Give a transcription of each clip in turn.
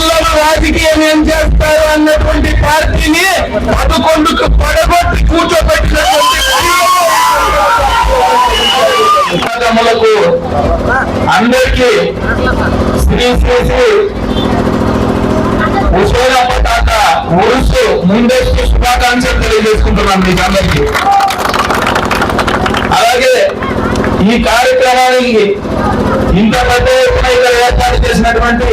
పిల్లలు రాజకీయం ఏం చేస్తారు అన్నటువంటి పార్టీని పదకొండుకు పడగొట్టి కూర్చోబెట్టినటువంటి కార్యక్రమాలకు అందరికీ శ్రీ శ్రీ శ్రీ ఉషోద పతాక ఉరుసు ముందస్తు శుభాకాంక్షలు తెలియజేసుకుంటున్నాను మీకు అందరికీ. అలాగే ఈ కార్యక్రమానికి ఇంత పెద్ద ఎత్తున ఇక్కడ ఏర్పాటు చేసినటువంటి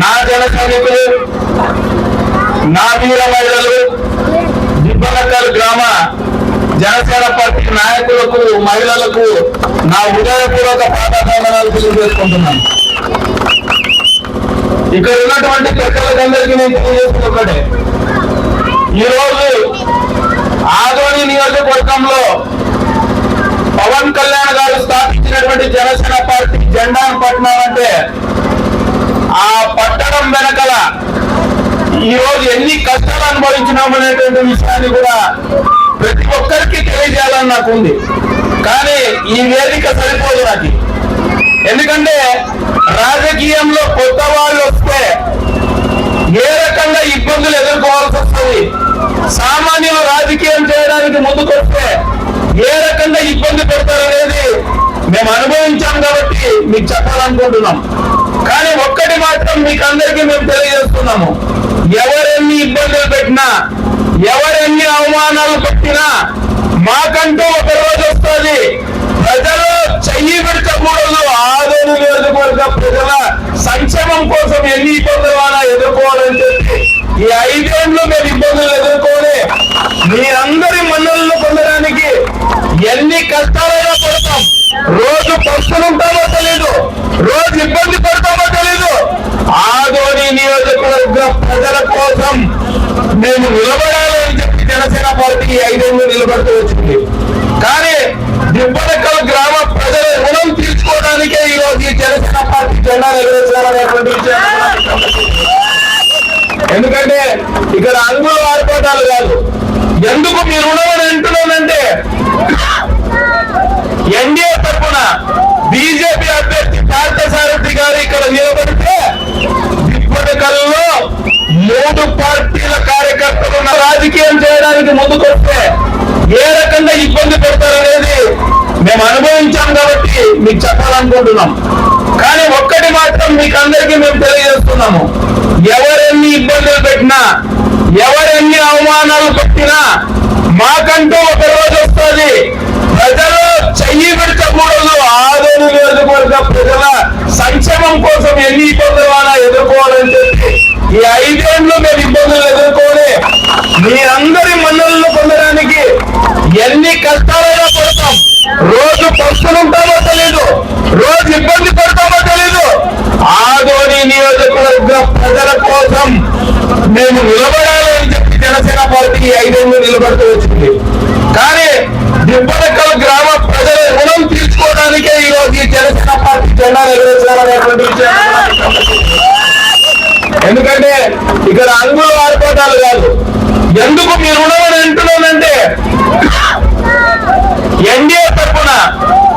నా జన సైనికులు నా వీర మహిళలు దిబ్బనక్కల్ గ్రామ జనసేన పార్టీ నాయకులకు మహిళలకు నా హృదయపూర్వక పాదాభివందనాలు తెలియజేసుకుంటున్నాను. ఇక్కడ ఉన్నటువంటి ప్రజలందరికీ నేను తెలియజేస్తున్న ఒకటే ఈరోజు ఆదోని నియోజకవర్గంలో పవన్ కళ్యాణ్ గారు స్థాపించినటువంటి జనసేన పార్టీ జెండాను అంటే ఆ పట్టణం వెనకల ఈ రోజు ఎన్ని కష్టాలు అనుభవించినాం అనేటువంటి విషయాన్ని కూడా ప్రతి ఒక్కరికి తెలియజేయాలని నాకు ఉంది. కానీ ఈ వేదిక సరిపోదు నాకు. ఎందుకంటే రాజకీయంలో కొత్త వాళ్ళు వస్తే ఏ రకంగా ఇబ్బందులు ఎదుర్కోవాల్సి వస్తుంది? సామాన్యులు రాజకీయం చేయడానికి ముందుకొస్తే ఏ రకంగా ఇబ్బంది పెడతారనేది మేము అనుభవించాం కాబట్టి మీకు చెప్పాలనుకుంటున్నాం. కానీ ఒక్కటి మాత్రం మీకు అందరికీ మేము తెలియజేస్తున్నాము. ఎవరెన్ని ఇబ్బందులు పెట్టినా ఎవరెన్ని అవమానాలు పెట్టినా మాకంటూ ఒక రోజు వస్తుంది. ప్రజలు చెయ్యి విడచకూడదు. ఆదోని నియోజకవర్గ ప్రజల సంక్షేమం కోసం ఎన్ని ఇబ్బందులు అలా ఎదుర్కోవాలని చెప్పి ఈ ఐదేళ్ళు మేము ఇబ్బందులు ఎదుర్కొని మీ అందరి మన్నలను పొందడానికి ఎన్ని కష్టాలైనా పడతాం. రోజు పస్తులుంటామో తెలీదు. రోజు ఇబ్బంది పడతాం. ఆదోని నియోజకవర్గ ప్రజల కోసం మేము నిలబడాలని చెప్పి జనసేన పార్టీ ఐదేళ్ళు నిలబడుతూ వచ్చింది. కానీ దిబ్బలకల్ గ్రామ ప్రజల రుణం తీర్చుకోవడానికే ఈ రోజు ఈ జనసేన పార్టీ జెండా ఎగరేసారనేటువంటి ఎందుకంటే ఇక్కడ అంగులు ఆర్పాటాలు కాదు. ఎందుకు మీ రుణం అని అంటున్నానంటే ఎన్డీఏ తరఫున బీజేపీ అభ్యర్థి పార్థసారథి గారు ఇక్కడ నిలబడితే ఎన్నికల్లో మూడు పార్టీల కార్యకర్తలు రాజకీయం చేయడానికి ముందుకొస్తే ఏ రకంగా ఇబ్బంది పెడతారనేది మేము అనుభవించాం కాబట్టి మీకు చెప్పాలనుకుంటున్నాం. కానీ ఒక్కటి మాత్రం మీకు అందరికీ మేము తెలియజేస్తున్నాము. ఎవరెన్ని ఇబ్బందులు పెట్టినా ఎవరెన్ని అవమానాలు పెట్టినా మాకంటూ ఒక రోజు వస్తుంది. ప్రజలు చెయ్యి విడచకూడదు ఆదోని నియోజకవర్గ ప్రజల సంక్షేమం కోసం ఎన్ని ఇబ్బందులు అలా ఎదుర్కోవాలని చెప్పి ఈ ఐదేళ్ళు మేము ఇబ్బందులు ఎదుర్కొని మీ అందరి మన్నలను పొందడానికి ఎన్ని కష్టాలైనా పడతాం రోజు పస్తులుంటామో తెలీదు రోజు ఇబ్బంది పడతామో తెలీదు ఆదోని నియోజకవర్గ ప్రజల కోసం మేము నిలబడాలని చెప్పి జనసేన పార్టీ ఐదేళ్ళు నిలబడుతూ వచ్చింది. కానీ దిబ్బలకల్ గ్రామ ప్రజల రుణం తీర్చుకోవడానికే ఈ రోజు ఈ జనసేన పార్టీ జెండా నెరవేర్చాలనేటువంటి ఎందుకంటే ఇక్కడ అంగులు ఆర్పాటాలు కాదు. ఎందుకు మీ రుణం అని అంటున్నానంటే ఎన్డీఏ తరఫున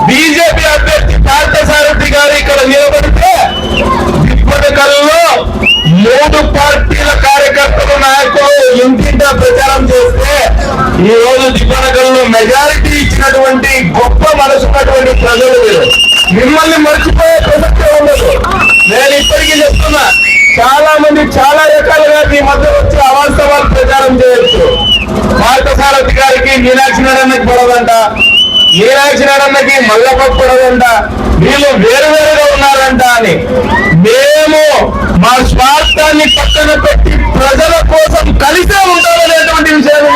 బీజేపీ అభ్యర్థి పార్థసారథి గారు ఇక్కడ నిలబడితే దిప్పటికల్లో మూడు పార్టీల కార్యకర్తలు నాయకులు ఇంటింటా ప్రచారం చేస్తే ఈ రోజు దిప్పనకల్లో మెజారిటీ ఇచ్చినటువంటి గొప్ప మనసు ఉన్నటువంటి ప్రజలు మిమ్మల్ని మర్చిపోయే ప్రసక్తే ఉండదు. నేను ఇప్పటికీ చెప్తున్నా చాలా మంది చాలా రకాలుగా మీ మధ్య వచ్చి అవాస్తవాలు ప్రచారం చేయొచ్చు. పార్థసారథి గారికి మీనాక్షి నారాయణకి పడదంట. మీనాక్షి నారాయణకి పడదంట వీళ్ళు వేరు వేరుగా ఉన్నారంట అని. మేము మా స్వార్థాన్ని పక్కన పెట్టి ప్రజల కోసం కలిసే ఉంటామనేటువంటి విషయాన్ని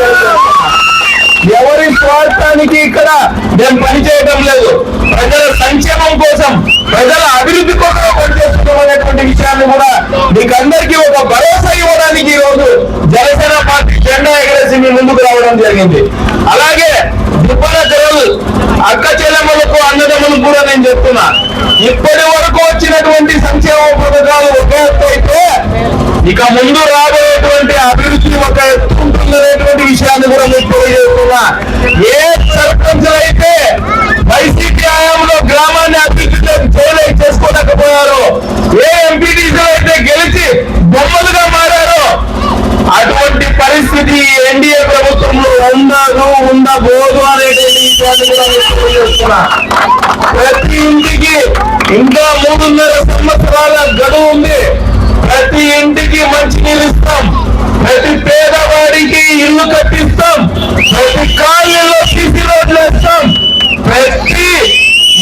తెలుసు. ఎవరి స్వార్థానికి ఇక్కడ మేము పనిచేయడం లేదు. ప్రజల సంక్షేమం కోసం ప్రజల అభివృద్ధి కోసం పనిచేస్తున్నాం అనేటువంటి విషయాన్ని కూడా మీకు అందరికీ ఒక భరోసా ఇవ్వడానికి ఈ రోజు జనసేన పార్టీ జెండా ఎగరేసి మీ ముందుకు రావడం జరిగింది. అలాగే దుబ్బల జరలు అక్క చెల్లెమ్మలకు అన్నదమ్ములకు కూడా నేను చెప్తున్నా. ఇప్పటి వరకు వచ్చినటువంటి సంక్షేమ పథకాలు ఒక అయితే ఇక ముందు రాబోయేటువంటి అభివృద్ధి ఒక ఎత్తు ఉంటుందనేటువంటి విషయాన్ని కూడా మీకు ఏ సర్పంచ్ అయితే వైసీపీ హయాంలో గ్రామాన్ని అభివృద్ధి చేయలే చేసుకోలేకపోయారు ఏ ఎంపీటీసీలు అయితే గెలిచి బొమ్మలుగా మారారు అటువంటి పరిస్థితి ఎన్డీఏ ప్రభుత్వంలో ఉండదు ఉండబోదు అనేటువంటి ప్రతి ఇంటికి ఇంకా మూడున్నర సంవత్సరాలు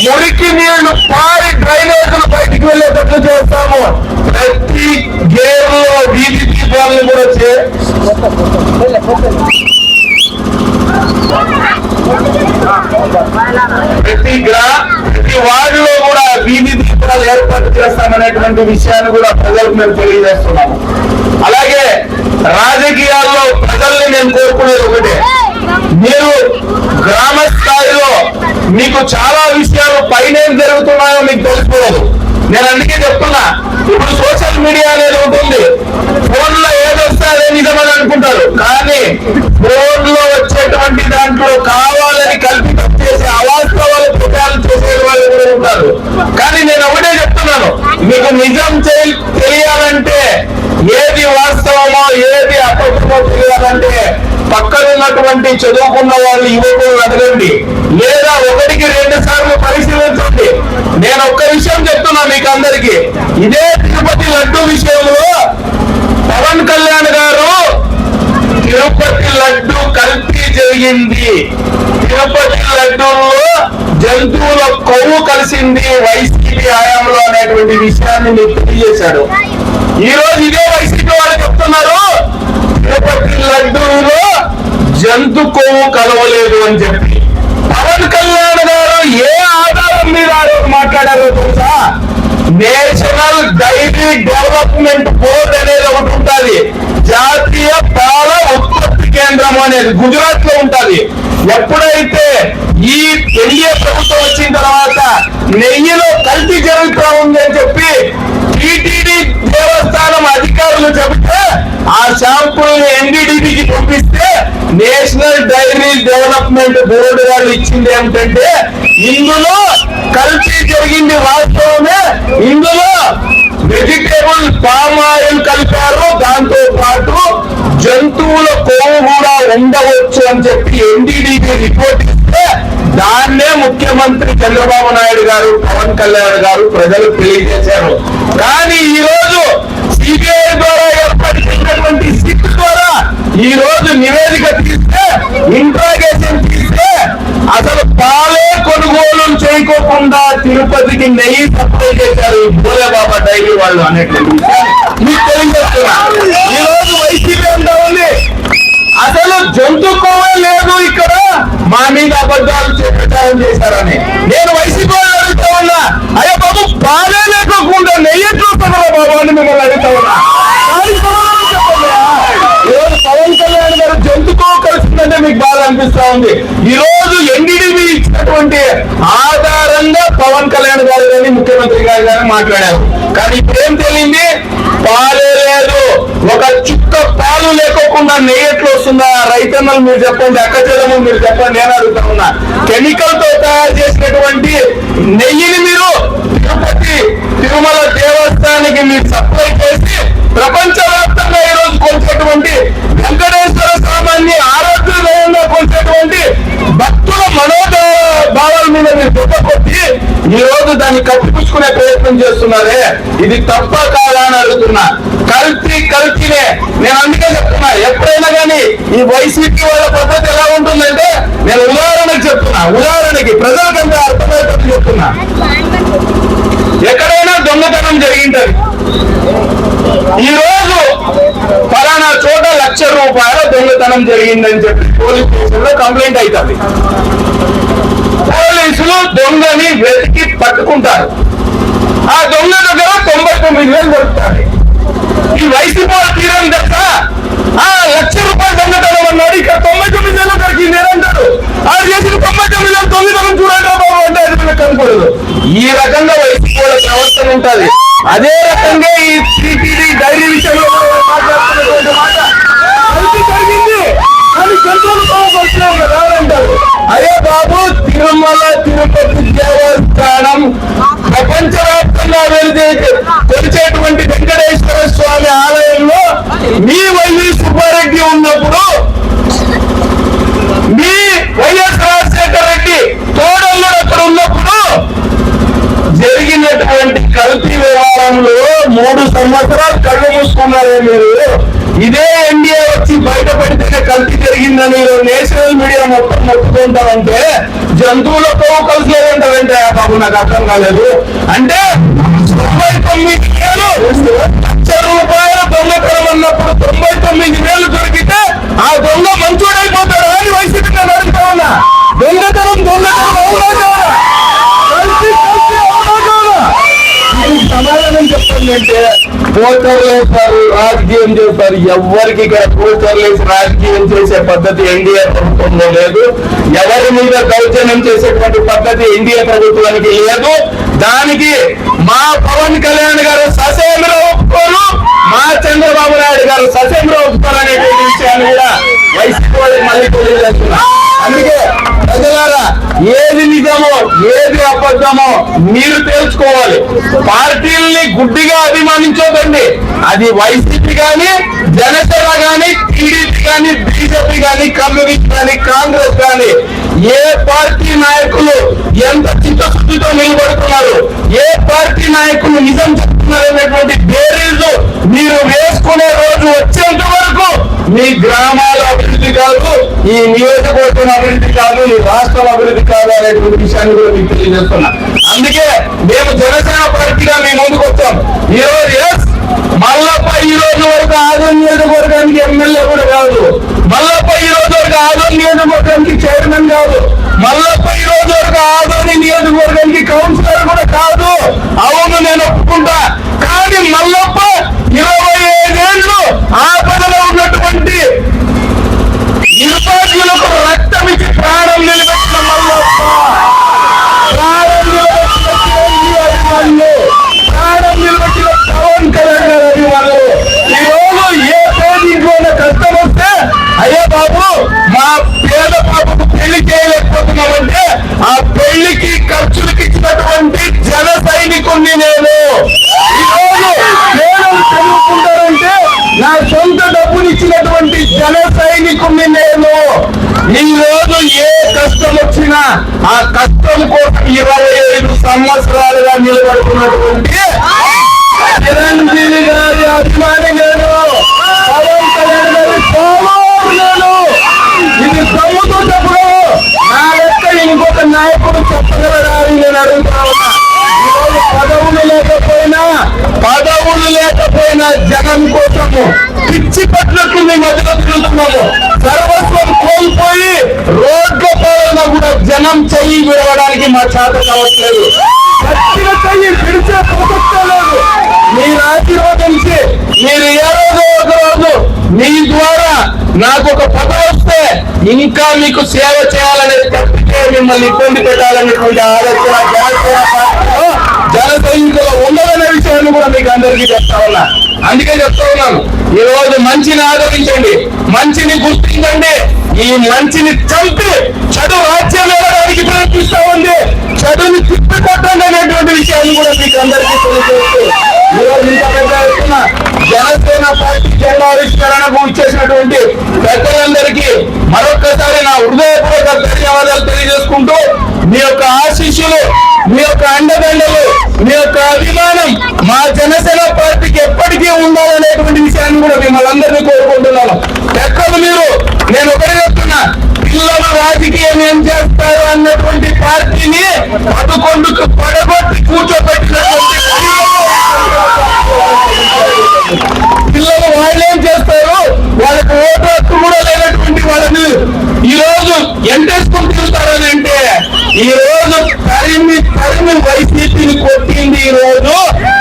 మురికి నీళ్ళు పారి డ్రైనేజీలు బయటికి వెళ్ళేటట్లు చేస్తాము. ప్రతి గేర్లో వీధి దీపాలను కూడా చే ప్రతి గ్రా ప్రతి వార్డులో కూడా వీధి దీపాలు ఏర్పాటు చేస్తామనేటువంటి విషయాన్ని కూడా ప్రజలకు మేము తెలియజేస్తున్నాము. అలాగే రాజకీయాల్లో ప్రజల్ని నేను కోరుకునేది ఒకటే మీరు గ్రామ స్థాయిలో మీకు చాలా విషయాలు పైన ఏం జరుగుతున్నాయో మీకు తెలిసిపోదు నేను అందుకే చెప్తున్నా ఇప్పుడు సోషల్ మీడియా అనేది ఉంటుంది. ఫోన్లో ఏదొస్తే అదే నిజమని అనుకుంటారు. కానీ ఫోన్లో వచ్చేటువంటి దాంట్లో కావాలని కల్పితం చేసే అవాస్తవాలు ప్రచారం చేసే వాళ్ళు కూడా ఉంటారు. కానీ నేను ఒకటే చెప్తున్నాను మీకు నిజం చేయ- తెలియాలంటే ఏది వాస్తవమో ఏది అబద్ధమో తెలియాలంటే పక్కన ఉన్నటువంటి చదువుకున్న వాళ్ళు యువకులు అడగండి. లేదా ఒకటికి రెండు సార్లు పరిశీలించండి. నేను ఒక్క విషయం చెప్తున్నా మీకు అందరికి ఇదే తిరుపతి లడ్డు విషయంలో పవన్ కళ్యాణ్ గారు తిరుపతి లడ్డు కల్తీ జరిగింది. తిరుపతి లడ్డూలో జంతువుల కొవ్వు కలిసింది వైసీపీ హయాంలో అనేటువంటి విషయాన్ని మీకు తెలియజేశాడు ఈ రోజు ఇదే వైసీపీ వాళ్ళు చెప్తున్నారు. తిరుపతి లడ్డూలో జంతు కొవ్వు కలవలేదు అని చెప్పి. పవన్ కళ్యాణ్ గారు ఏ ఆధారం మీద ఆ రోజు మాట్లాడారో తెలుసా? నేషనల్ డైరీ డెవలప్మెంట్ బోర్డ్ అనేది ఒకటి ఉంటుంది. జాతీయ పాల ఉత్పత్తి కేంద్రం అనేది గుజరాత్లో ఉంటుంది. ఎప్పుడైతే ఈ ఎన్డీఏ ప్రభుత్వం వచ్చిన తర్వాత నెయ్యిలో కల్తీ జరుగుతూ ఉంది అని చెప్పి టిటిడి దేవస్థానం అధికారులు చెబితే ఆ షాంపుల్ని ఎన్డీడీబీకి పంపిస్తే నేషనల్ డైరీ డెవలప్మెంట్ బోర్డు వాళ్ళు ఇచ్చింది ఏమిటంటే ఇందులో కల్తీ జరిగింది వాస్తవమే. ఇందులో వెజిటేబుల్ పామ్ ఆయిల్ కలిపారు. దాంతో పాటు జంతువుల కొవ్వు ఉండవచ్చు అని చెప్పి ఎన్డీడీబీ రిపోర్ట్ ఇస్తే దాన్నే ముఖ్యమంత్రి చంద్రబాబు నాయుడు గారు పవన్ కళ్యాణ్ గారు ప్రజలు తెలియజేశారు కానీ ఈ రోజు సిబిఐ ద్వారా ఏర్పాటు చేసినటువంటి సిట్ ద్వారా ఈ రోజు నివేదిక తీస్తే ఇంట్రాగేషన్ తీస్తే అసలు పాలే కొనుగోలు చేయకోకుండా తిరుపతికి నెయ్యి సప్లై చేశారు ఈ భోలేబాబా డైరీ వాళ్ళు అనేటువంటి మీకు తెలియజేస్తున్నా. ఈ రోజు వైసీపీ అంతా ఉంది. అసలు జంతు లేదు ఇక్కడ. మా మీద అబద్ధాలు ప్రచారం చేశారని. నేను వైసీపీ అడుగుతా ఉన్నా అయ్యా బాబు బాగా లేకోకుండా నెయ్యి చూస్తారా బాబు అని మిమ్మల్ని అడుగుతా ఉన్నా. పవన్ కళ్యాణ్ గారు జంతుకో కొవ్వు మీకు బాగా అనిపిస్తా ఉంది. ఈ రోజు ఎన్డీడీబీ ఇచ్చినటువంటి ఆధారంగా పవన్ కళ్యాణ్ గారు కానీ ముఖ్యమంత్రి గారు కానీ మాట్లాడారు. కానీ ఇప్పుడు ఏం తెలియంది పాలే ఒక చుక్క పాలు లేకోకుండా నెయ్యి ఎట్లా వస్తుందా? రైతన్నలు మీరు చెప్పండి అక్కచెల్లము మీరు చెప్పండి నేను అడుగుతా ఉన్నా. కెమికల్తో తయారు చేసినటువంటి నెయ్యిని మీరు తిరుపతి తిరుమల దేవస్థానానికి మీరు సప్లై చేసి ప్రపంచ వ్యాప్తంగా ఈ రోజు కొలిచేటువంటి వెంకటేశ్వర స్వామాన్ని ఆరోగ్యమయంగా కొలిచేటువంటి భక్తుల మనోభావాల మీద మీరు దెబ్బ కొట్టి ఈ రోజు దాన్ని కప్పించుకునే ప్రయత్నం చేస్తున్నారే? ఇది తప్ప కాదా అని అడుగుతున్నా. కల్తీ కల్తీనే. నేను అందుకే చెప్తున్నా ఎప్పుడైనా కానీ ఈ వైసీపీ వాళ్ళ పద్ధతి ఎలా ఉంటుందంటే నేను ఉదాహరణకు చెప్తున్నా ఉదాహరణకి ప్రజలకంతా అర్థమయ్యేటట్టు చెప్తున్నా. ఎక్కడైనా దొంగతనం జరిగింటది. ఈ రోజు ఫలానా చోట లక్ష రూపాయల దొంగతనం జరిగిందని చెప్పి పోలీస్ స్టేషన్లో కంప్లైంట్ అవుతుంది. పోలీసులు దొంగని వెతికి పట్టుకుంటారు. ఆ దొంగ దగ్గర తొంభై తొమ్మిది వేలు దొరుకుతాయి. ఈ వైసీపీ తీరం తప్ప ఆ లక్ష రూపాయలు దొంగతనం అన్నాడు. ఇక్కడ తొంభై తొమ్మిది వేలు దొరికింది. ఏమంటారు ఆ చేసిన తొంభై తొమ్మిది వేలు దొంగతనం చూడండి రా బాబు అంటే అది కనపడదు. ఈ రకంగా వైసీపీ ప్రవర్తన ఉంటది. అదే రకంగా ఈ టీటీడీ డైరీ విషయంలో మాట్లాడుతున్నటువంటి మాట. కల్తీ జరిగింది. కానీ జంతువులు బాగుపడుతున్నాం కదా అంటారు అరే బాబు తిరుమల మీరు ఇదే ఎన్డీఏ వచ్చి బయట పెడితేనే కలిసి జరిగిందని నేషనల్ మీడియా మొత్తం మొత్తుకుంటామంటే జంతువులతో కలిసి లేదంటారంటే బాబు నాకు అర్థం కాలేదు. అంటే పోస్టర్లు వేస్తారు రాజకీయం చేస్తారు. ఎవరికి ఇక్కడ పోస్టర్లు వేసి రాజకీయం చేసే పద్ధతి ఎన్డీఏ ప్రభుత్వంలో లేదు. ఎవరి మీద దౌర్జన్యం చేసేటువంటి పద్ధతి ఎన్డీఏ ప్రభుత్వానికి లేదు. దానికి మా పవన్ కళ్యాణ్ గారు ససేంద్ర ఒప్పుకోరు మా చంద్రబాబు నాయుడు గారు ససేంద్ర ఒప్పుకోరు అనేటువంటి విషయాన్ని కూడా వైసీపీ వాళ్ళకి మళ్ళీ అందుకే ప్రజలారా ఏది నిజమో ఏది అబద్ధమో మీరు తెలుసుకోవాలి. పార్టీల్ని గుడ్డిగా అభిమానించొద్దండి. అది వైసీపీ గాని జనసేన గాని టీడీపీ గాని బీజేపీ గాని కమ్యూనిస్ట్ గాని కాంగ్రెస్ గాని ఏ పార్టీ నాయకులు ఎంత చిత్తశుద్ధితో నిలబడుతున్నారు ఏ పార్టీ నాయకులు నిజం చెప్తున్నారు అనేటువంటి బేరీలు మీరు వేసుకునే రోజు వచ్చేంత వరకు మీ గ్రామాల అభివృద్ధి కాదు ఈ నియోజకవర్గం అభివృద్ధి కాదు ఈ రాష్ట్రం అభివృద్ధి కాదు అనేటువంటి విషయాన్ని కూడా మీకు తెలియజేస్తున్నా. అందుకే మేము జనసేన పార్టీగా మీ ముందుకు వచ్చాం. ఈరోజు ఎస్ మల్లప్ప ఈ రోజు వరకు ఆదోన్ నియోజకవర్గానికి ఎమ్మెల్యే కూడా కాదు. మల్లప్ప ఈ రోజు వరకు ఆదోన్ నియోజకవర్గానికి చైర్మన్ కాదు. మల్లప్ప ఈ రోజు వరకు ఆదోని నియోజకవర్గానికి కౌన్సిలర్ కూడా కాదు. అవును నేను ఒప్పుకుంటా. కానీ మల్లప్ప ఇరవై పిచ్చి పట్లకి మీ మధ్యలో తిరుగుతున్నాము. సర్వస్వం కోల్పోయి రోడ్ల పాలన కూడా జనం చెయ్యి విడవడానికి మా చేత కావట్లేదు. పట్టిన చెయ్యి విడిచే లేదు. మీరు ఆశీర్వదించి మీరు ఏ రోజు ఒక రోజు మీ ద్వారా నాకు ఒక పద వస్తే ఇంకా మీకు సేవ చేయాలనేది తప్పితే మిమ్మల్ని ఇబ్బంది పెట్టాలనేటువంటి ఆలోచన జనసేన ఉండదనే విషయాన్ని కూడా మీకు అందరికీ చెప్తా ఉన్నా. అందుకే చెప్తా ఉన్నాను. ఈ రోజు మంచిని ఆదరించండి. మంచిని గుర్తించండి. ఈ మంచిని చంపి చెడు రాజ్యం ఇవ్వడానికి ప్రయత్నిస్తా ఉంది. చెడుని తిప్పికొట్టండి అనేటువంటి విషయాన్ని కూడా మీకు అందరికీ తెలియజేస్తూ ఈరోజు ఇంత పెద్ద ఎత్తున జనసేన పార్టీ జెండా ఆవిష్కరణకు ఇచ్చేసినటువంటి పెద్దలందరికీ మరొక్కసారి నా హృదయపూర్వక ధన్యవాదాలు తెలియజేసుకుంటూ మీ యొక్క ఆశీస్సులు మీ యొక్క అండదండలు మీ యొక్క అభిమానం మా జనసేన పార్టీకి ఎప్పటికీ ఉండాలనేటువంటి విషయాన్ని కూడా మిమ్మల్ని అందరినీ కోరుకుంటున్నాను. ఎక్కడ మీరు? నేను ఒకటి చెప్తున్నా పిల్లలు రాజకీయం ఏం చేస్తారు అన్నటువంటి పార్టీని పదకొండుకు పడగొట్టి కూర్చో తరిమి తరిమి వైసీపీని కొట్టింది ఈ రోజు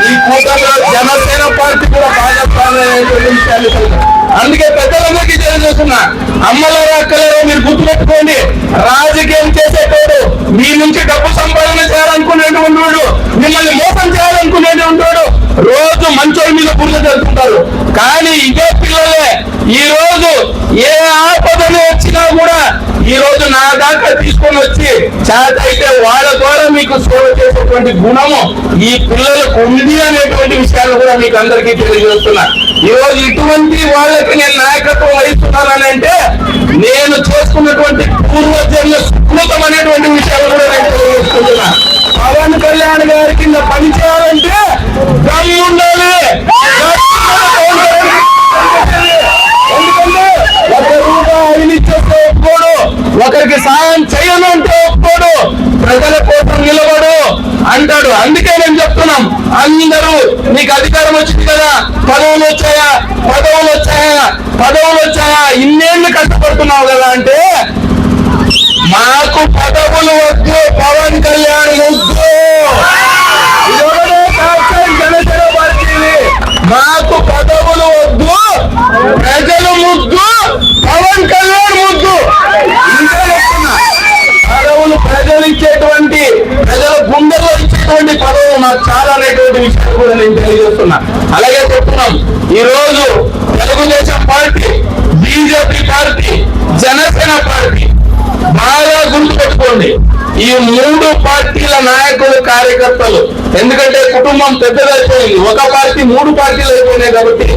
ఈ కూటమిలో జనసేన పార్టీ కూడా భాగస్వామ్యమైనటువంటి విషయాన్ని అందుకే పెద్దలందరికీ తెలియజేస్తున్నా అమ్మలారా అక్కలారా మీరు గుర్తుపెట్టుకోండి రాజకీయం చేసేటోడు మీ నుంచి డబ్బు సంపాదన చేయాలనుకునేటువంటి వాడు మిమ్మల్ని మోసం చేయాలనుకునేటువంటి వాడు రోజు మంచోళ్ళ మీద బుర్ర జరుపుకుంటారు కానీ ఇదే పిల్లలే ఈ రోజు ఏ ఆపదలు వచ్చినా కూడా ఈ రోజు నా దాకా తీసుకొని వచ్చి చేత అయితే వాళ్ళ ద్వారా మీకు సేవ చేసేటువంటి గుణము ఈ పిల్లలకు ఉంది అనేటువంటి విషయాలు కూడా మీకు అందరికీ తెలియజేస్తున్నా. ఈ రోజు ఇటువంటి వాళ్ళకి నేను నాయకత్వం వహిస్తున్నానని అంటే నేను చేసుకున్నటువంటి పూర్వజన్మ సుకృతం అనేటువంటి విషయాలు కూడా నేను తెలియజేసుకుంటున్నా. పవన్ కళ్యాణ్ గారి కింద వారికి సాయం చేయను అంటే ఒప్పుకోడు. ప్రజల కోసం నిలబడు అంటాడు. అందుకే మేము చెప్తున్నాం. అందరూ నీకు అధికారం వచ్చింది కదా. పదవులు వచ్చాయా? పదవులు వచ్చాయా? పదవులు వచ్చాయా? ఇన్నేళ్ళు కష్టపడుతున్నావు కదా అంటే మాకు పదవులు వద్దు. పవన్ కళ్యాణ్ వద్దు. నేను తెలియజేస్తున్నా. అలాగే చెప్తున్నాం ఈ రోజు Telugudesam party BJP party Janasena party బాగా గుర్తుపెట్టుకోండి ఈ మూడు పార్టీల నాయకులు కార్యకర్తలు ఎందుకంటే కుటుంబం పెద్దదైపోయింది. ఒక పార్టీ మూడు పార్టీలు అయిపోయినాయి కాబట్టి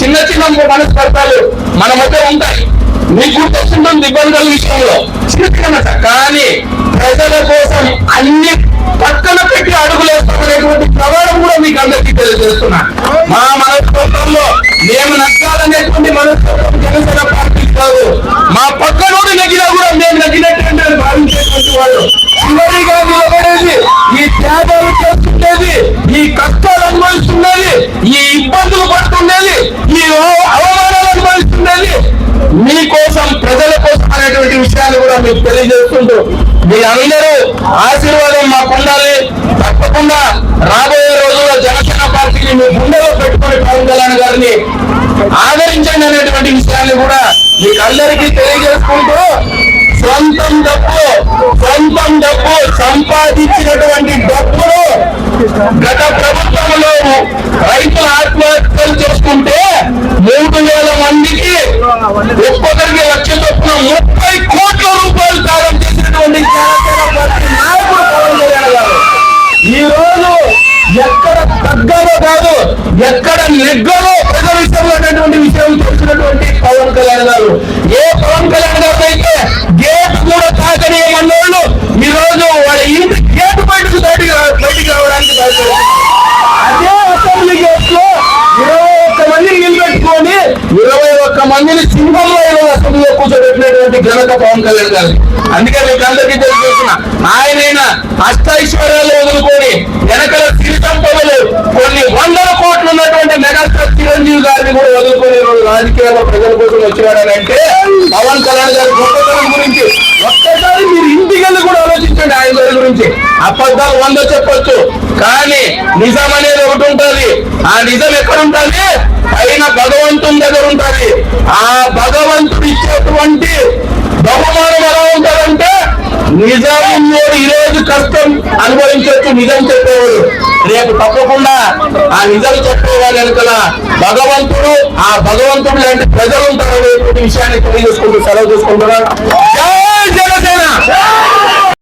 చిన్న చిన్న మనస్పర్ధాలు మన మధ్య ఉంటాయి. మీకు గుర్తొస్తుంటుంది ఇబ్బందుల విషయంలో. చిన్న చిన్న కానీ ప్రజల కోసం అన్ని పక్కన పెట్టి అడుగులేస్తామనేటువంటి ప్రమాణం కూడా మీకు అందరికీ తెలియజేస్తున్నా. మా మనస్తత్వంలో మేము నగ్గాలనేటువంటి మనస్తత్వం జనసేన పార్టీ కాదు. మా పక్కనోడు నగినా కూడా మేము నగినట్టు అని భావించేటువంటి వాళ్ళు. చివరిగా నిలబడేది ఈ త్యాగాలు చేస్తుండేది ఈ కష్టాలు అనుభవిస్తుండేది ఈ ఇబ్బందులు పడుతుండేది ఈ అవమానాలు అనుభవిస్తుండేది. మీకోసం ప్రజల కోసం అనేటువంటి విషయాన్ని కూడా మీకు తెలియజేస్తుంటూ మీ అందరూ ఆశీర్వాదం మాకు ఉండాలి. తప్పకుండా రాబోయే రోజుల్లో జనసేన పార్టీని మీ గుండెలో పెట్టుకొని పవన్ కళ్యాణ్ గారిని ఆదరించండి అనేటువంటి విషయాన్ని కూడా మీకు అందరికీ తెలియజేసుకుంటూ సొంతం డబ్బు సొంతం డబ్బు సంపాదించినటువంటి డబ్బును గత ప్రభుత్వంలో రైతులు ఆత్మహత్యలు చేసుకుంటే మూడు వేల మందికి ఒక్కొక్కరికి లక్ష చొప్పున ముప్పై కోట్ల రూపాయలు దానం చేసినటువంటి నాయకుడు పవన్ కళ్యాణ్ గారు ఈ రోజు ఎక్కడ తగ్గదో కాదు ఎక్కడ నెగ్గదో ప్రజల విషయంలో విషయం తెలిసినటువంటి పవన్ కళ్యాణ్ గారు. ఏ పవన్ కళ్యాణ్ గారు అయితే గేట్ కూడా తాకని అన్నోళ్ళు ఈ రోజు వాళ్ళ ఇంటి గేట్ బయటకు బయటికి బయటికి రావడానికి భయపడుతున్నారు. అదే అసెంబ్లీ గేట్లో ఇరవై ఒక్క మందిని నిలబెట్టుకొని ఇరవై ఒక్క మందిని సింహంలో అసెంబ్లీలో కూర్చోబెట్టినటువంటి ఘనత పవన్ కళ్యాణ్ గారి అందుకే మీకు అందరికీ తెలియజేస్తున్నా. ఆయనైనా అష్టైశ్వర్యాలు వదులుకో వదులుకొని వెనకల సిరి కొన్ని వందల కోట్లు ఉన్నటువంటి మెగాస్టార్ చిరంజీవి గారిని కూడా వదులుకొని రాజకీయాల్లో ప్రజల కోసం వచ్చాడని అంటే పవన్ కళ్యాణ్ గారి గొప్పతనం గురించి ఒక్కసారి మీరు ఇంటికెళ్ళి కూడా ఆలోచించండి ఆయన గారి గురించి. అబద్ధాలు వంద చెప్పొచ్చు కానీ నిజం అనేది ఒకటి ఉంటుంది. ఆ నిజం ఎక్కడ ఉంటుంది పైన భగవంతుని దగ్గర ఉంటుంది. ఆ భగవంతుడు ఇచ్చేటువంటి బహుమానం ఎలా ఉంటుందంటే నిజంలో ఈ రోజు కష్టం అనుభవించవచ్చు నిజం చెప్పేవాడు రేపు తప్పకుండా ఆ నిజం చెప్పేవాడు వెనుకల భగవంతుడు ఆ భగవంతుడు లాంటి ప్రజలు ఉంటారు విషయాన్ని తెలియజేసుకుంటూ సెలవు చేసుకుంటున్నారు జనసేన!